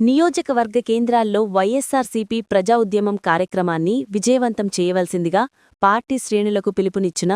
నియోజకవర్గ కేంద్రాల్లో వైఎస్సార్సీపీ ప్రజా ఉద్యమం కార్యక్రమాన్ని విజయవంతం చేయవలసిందిగా పార్టీ శ్రేణులకు పిలుపునిచ్చిన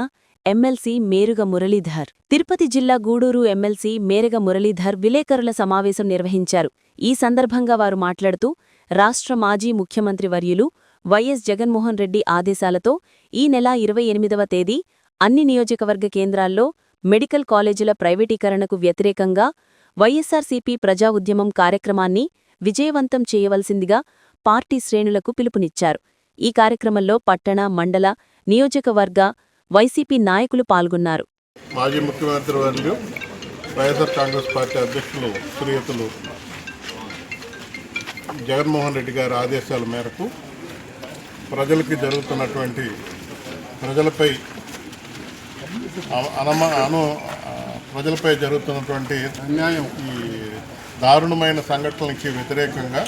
ఎమ్మెల్సీ మేరుగ మురళీధర్. తిరుపతి జిల్లా గూడూరు ఎమ్మెల్సీ మేరగ మురళీధర్ విలేకరుల సమావేశం నిర్వహించారు. ఈ సందర్భంగా వారు మాట్లాడుతూ రాష్ట్ర మాజీ ముఖ్యమంత్రి వర్యులు వైఎస్ జగన్మోహన్ రెడ్డి ఆదేశాలతో ఈ నెల ఇరవై ఎనిమిదవ తేదీ అన్ని నియోజకవర్గ కేంద్రాల్లో మెడికల్ కాలేజీల ప్రైవేటీకరణకు వ్యతిరేకంగా వైఎస్సార్సీపీ ప్రజా ఉద్యమం కార్యక్రమాన్ని విజయవంతం చేయవలసిందిగా పార్టీ శ్రేణులకు పిలుపునిచ్చారు. ఈ కార్యక్రమంలో పట్టణ మండల నియోజకవర్గ వైసీపీ నాయకులు పాల్గొన్నారు. మాజీ ముఖ్యమంత్రి వర్యులు వైఎస్ఆర్ కాంగ్రెస్ పార్టీ అధ్యక్షులు శ్రీయుతులు జగన్మోహన్ రెడ్డి గారి ఆదేశాల మేరకు ప్రజలకి జరుగుతున్నటువంటి ప్రజలపై అ- అనమ అను ప్రజలపై జరుగుతున్నటువంటి అన్యాయం ఈ దారుణమైన సంఘటనలకి వ్యతిరేకంగా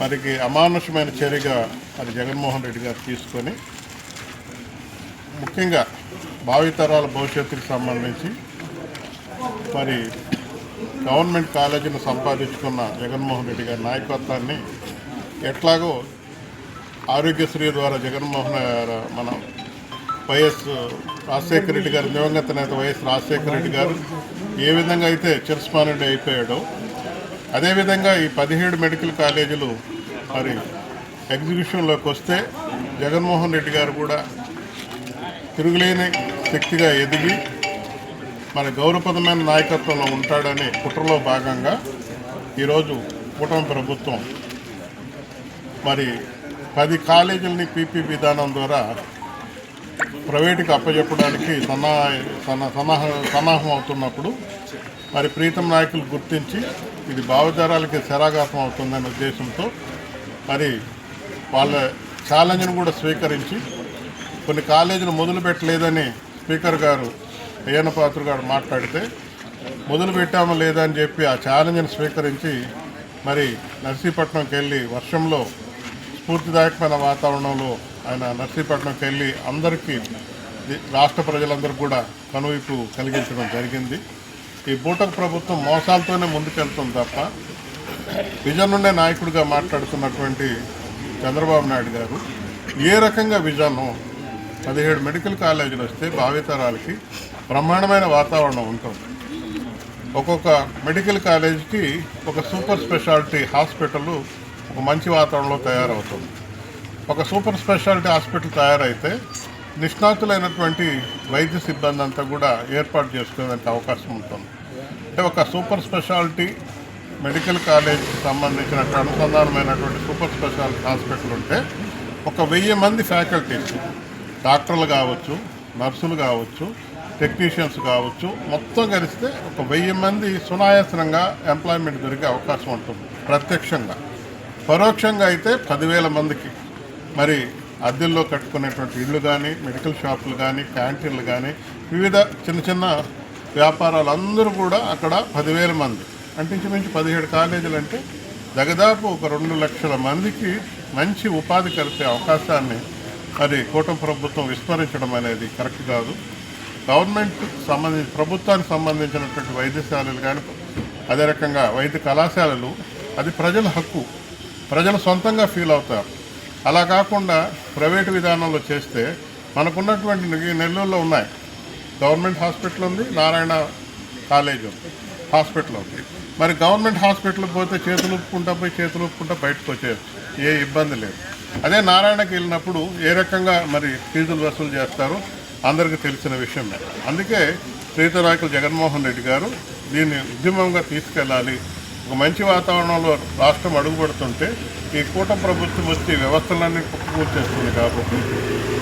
మరికి అమానుషమైన చర్యగా మరి జగన్మోహన్ రెడ్డి గారు తీసుకొని ముఖ్యంగా భావితరాల భవిష్యత్తుకు సంబంధించి మరి గవర్నమెంట్ కాలేజీని సంపాదించుకున్న జగన్మోహన్ రెడ్డి గారి నాయకత్వాన్ని ఎట్లాగో ఆరోగ్యశ్రీ ద్వారా జగన్మోహన్ గారు మన వైఎస్ రాజశేఖర రెడ్డి గారు దివంగత నేత వైఎస్ రాజశేఖర రెడ్డి గారు ఏ విధంగా అయితే చిరస్మరణి అయిపోయాడో అదేవిధంగా ఈ పదిహేడు మెడికల్ కాలేజీలు మరి ఎగ్జిబిషన్లోకి వస్తే జగన్మోహన్ రెడ్డి గారు కూడా తిరుగులేని శక్తిగా ఎదిగి మన గౌరవప్రదమైన నాయకత్వంలో ఉంటాడనే కుట్రలో భాగంగా ఈరోజు కూటమి ప్రభుత్వం మరి పది కాలేజీలని పీపీ విధానం ద్వారా ప్రైవేటుకి అప్పచెప్పడానికి సన్నా సన్న సన్నాహ సన్నాహం అవుతున్నప్పుడు మరి ప్రీతం నాయకులు గుర్తించి ఇది భావజారాలకి శరాఘాతం అవుతుందనే ఉద్దేశంతో మరి వాళ్ళ ఛాలెంజ్ను కూడా స్వీకరించి కొన్ని కాలేజీలు మొదలు పెట్టలేదని స్పీకర్ గారు అయ్యన్న పాత్ర గారు మాట్లాడితే మొదలు పెట్టామా లేదా అని చెప్పి ఆ ఛాలెంజ్ని స్వీకరించి మరి నర్సీపట్నంకి వెళ్ళి వర్షంలో స్ఫూర్తిదాయకమైన వాతావరణంలో ఆయన నర్సీపట్నంకి వెళ్ళి అందరికీ రాష్ట్ర ప్రజలందరూ కూడా కనువిప్పు కలిగించడం జరిగింది. ఈ బూటక్ ప్రభుత్వం మోసాలతోనే ముందుకెళ్తుంది తప్ప విజన్ ఉండే నాయకుడిగా మాట్లాడుతున్నటువంటి చంద్రబాబు నాయుడు గారు ఏ రకంగా విజను పదిహేడు మెడికల్ కాలేజీలు వస్తే భావితరాలకి బ్రహ్మాండమైన వాతావరణం ఉంటుంది. ఒక్కొక్క మెడికల్ కాలేజీకి ఒక సూపర్ స్పెషాలిటీ హాస్పిటల్ ఒక మంచి వాతావరణంలో తయారవుతుంది. ఒక సూపర్ స్పెషాలిటీ హాస్పిటల్ తయారైతే నిష్ణాతులైనటువంటి వైద్య సిబ్బంది అంతా కూడా ఏర్పాటు చేసుకునేదానికి అవకాశం ఉంటుంది. అంటే ఒక సూపర్ స్పెషాలిటీ మెడికల్ కాలేజ్కి సంబంధించిన అనుసంధానమైనటువంటి సూపర్ స్పెషాలిటీ హాస్పిటల్ ఉంటే ఒక వెయ్యి మంది ఫ్యాకల్టీస్ డాక్టర్లు కావచ్చు నర్సులు కావచ్చు టెక్నీషియన్స్ కావచ్చు మొత్తం కలిస్తే ఒక వెయ్యి మంది సునాయాసనంగా ఎంప్లాయ్మెంట్ దొరికే అవకాశం ఉంటుంది ప్రత్యక్షంగా. పరోక్షంగా అయితే పదివేల మందికి. మరి అద్దెల్లో కట్టుకునేటువంటి ఇళ్ళు కానీ మెడికల్ షాపులు కానీ క్యాంటీన్లు కానీ వివిధ చిన్న చిన్న వ్యాపారాలు అందరూ కూడా అక్కడ పదివేల మంది. అంటే ఇంచుమించు పదిహేడు కాలేజీలు అంటే దగదాపు ఒక రెండు లక్షల మందికి మంచి ఉపాధి కలిపే అవకాశాన్ని మరి కూటమి ప్రభుత్వం విస్మరించడం అనేది కరెక్ట్ కాదు. గవర్నమెంట్ సంబంధించి ప్రభుత్వానికి సంబంధించినటువంటి వైద్యశాలలు కానీ అదే రకంగా వైద్య కళాశాలలు అది ప్రజల హక్కు. ప్రజలు సొంతంగా ఫీల్ అవుతారు. అలా కాకుండా ప్రైవేటు విధానంలో చేస్తే మనకున్నటువంటి నెల్లూరులో ఉన్నాయి. గవర్నమెంట్ హాస్పిటల్ ఉంది నారాయణ కాలేజ్ ఉంది హాస్పిటల్ ఉంది. మరి గవర్నమెంట్ హాస్పిటల్కి పోతే చేతులు ఊపుకుంటా పోయి చేతులు ఊపుకుంటా బయటకు వచ్చేయచ్చు. ఏ ఇబ్బంది లేదు. అదే నారాయణకి వెళ్ళినప్పుడు ఏ రకంగా మరి ఫీజులు వసూలు చేస్తారో అందరికీ తెలిసిన విషయమే. అందుకే శ్రీతనాయకులు జగన్మోహన్ రెడ్డి గారు దీన్ని ఉద్యమంగా తీసుకెళ్ళాలి ఒక మంచి వాతావరణంలో రాష్ట్రం అడుగుపడుతుంటే ఈ కూట ప్రభుత్వం వచ్చి వ్యవస్థలన్నీ పూర్తి చేస్తుంది కాబట్టి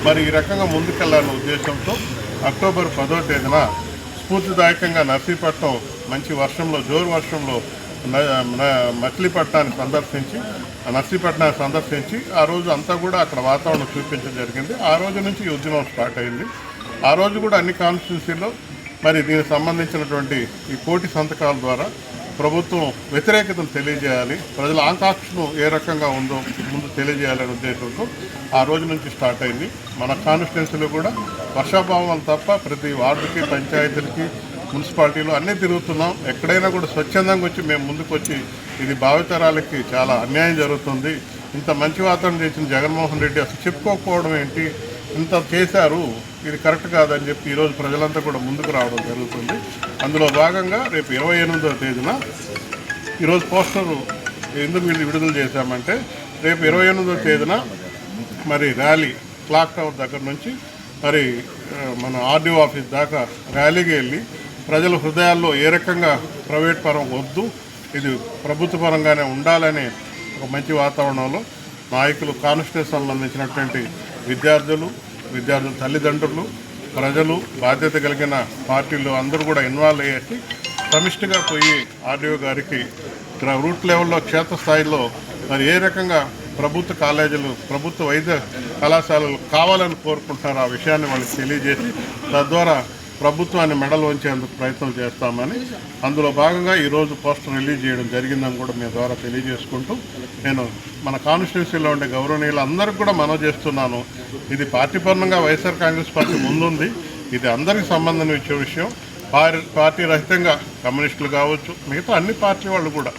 మరి ఈ రకంగా ముందుకెళ్ళాలనే ఉద్దేశంతో అక్టోబర్ పదో తేదీన స్ఫూర్తిదాయకంగా నర్సీపట్నం మంచి వర్షంలో జోరు వర్షంలో మచిలీపట్నాన్ని సందర్శించి ఆ నర్సీపట్నాన్ని సందర్శించి ఆ రోజు అంతా కూడా అక్కడ వాతావరణం చూపించడం జరిగింది. ఆ రోజు నుంచి ఈ ఉద్యమం స్టార్ట్ అయింది. ఆ రోజు కూడా అన్ని కాన్స్టిట్యున్సీల్లో మరి దీనికి సంబంధించినటువంటి ఈ కోటి సంతకాల ద్వారా ప్రభుత్వం వ్యతిరేకతను తెలియజేయాలి. ప్రజల ఆకాంక్షను ఏ రకంగా ఉందో ముందు తెలియజేయాలనే ఉద్దేశంతో ఆ రోజు నుంచి స్టార్ట్ అయింది. మన కాన్స్టిట్యున్సీలో కూడా వర్షాభావం తప్ప ప్రతి వార్డుకి పంచాయతీలకి మున్సిపాలిటీలో అన్నీ తిరుగుతున్నాం. ఎక్కడైనా కూడా స్వచ్ఛందంగా వచ్చి మేము ముందుకు వచ్చి ఇది భావితరాలకి చాలా అన్యాయం జరుగుతుంది. ఇంత మంచి వాతావరణం చేసిన జగన్మోహన్ రెడ్డి అసలు చెప్పుకోకపోవడం ఏంటి? ఇంత చేశారు ఇది కరెక్ట్ కాదని చెప్పి ఈరోజు ప్రజలంతా కూడా ముందుకు రావడం జరుగుతుంది. అందులో భాగంగా రేపు ఇరవై ఎనిమిదవ తేదీన ఈరోజు పోస్టర్ ఎందుకు వీళ్ళు విడుదల చేశామంటే రేపు ఇరవై ఎనిమిదవ తేదీన మరి ర్యాలీ క్లాక్ టవర్ దగ్గర నుంచి మరి మన ఆర్డీఓ ఆఫీస్ దాకా ర్యాలీకి వెళ్ళి ప్రజల హృదయాల్లో ఏ రకంగా ప్రైవేట్ పరం వద్దు ఇది ప్రభుత్వ పరంగానే ఉండాలనే ఒక మంచి వాతావరణంలో నాయకులు కాన్స్టిట్యూషన్ సంబంధించినటువంటి విద్యార్థులు విద్యార్థుల తల్లిదండ్రులు ప్రజలు బాధ్యత కలిగిన పార్టీలు అందరూ కూడా ఇన్వాల్వ్ అయ్యేసి సమిష్టిగా పోయి ఆర్డీఓ గారికి రూట్ లెవెల్లో క్షేత్రస్థాయిలో మరి ఏ రకంగా ప్రభుత్వ కాలేజీలు ప్రభుత్వ వైద్య కళాశాలలు కావాలని కోరుకుంటున్నారో ఆ విషయాన్ని వాళ్ళకి తెలియజేసి తద్వారా ప్రభుత్వాన్ని మెడలు వంచేందుకు ప్రయత్నం చేస్తామని అందులో భాగంగా ఈరోజు పోస్టర్ రిలీజ్ చేయడం జరిగిందని కూడా మీ ద్వారా తెలియజేసుకుంటూ నేను మన కాన్స్టిట్యున్సీలో ఉండే గౌరవనీయులందరికీ కూడా మనవి చేస్తున్నాను. ఇది పార్టీపరంగా వైఎస్ఆర్ కాంగ్రెస్ పార్టీ ముందుంది. ఇది అందరికీ సంబంధం ఇచ్చే విషయం. పార్- పార్టీ రహితంగా కమ్యూనిస్టులు కావచ్చు మిగతా అన్ని పార్టీ వాళ్ళు కూడా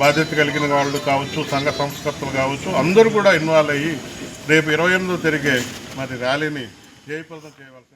బాధ్యత కలిగిన వాళ్ళు కావచ్చు సంఘ సంస్కర్తలు కావచ్చు అందరూ కూడా ఇన్వాల్వ్ అయ్యి రేపు ఇరవై ఎనిమిదో తిరిగే మరి ర్యాలీని జయప్రదం చేయవలసింది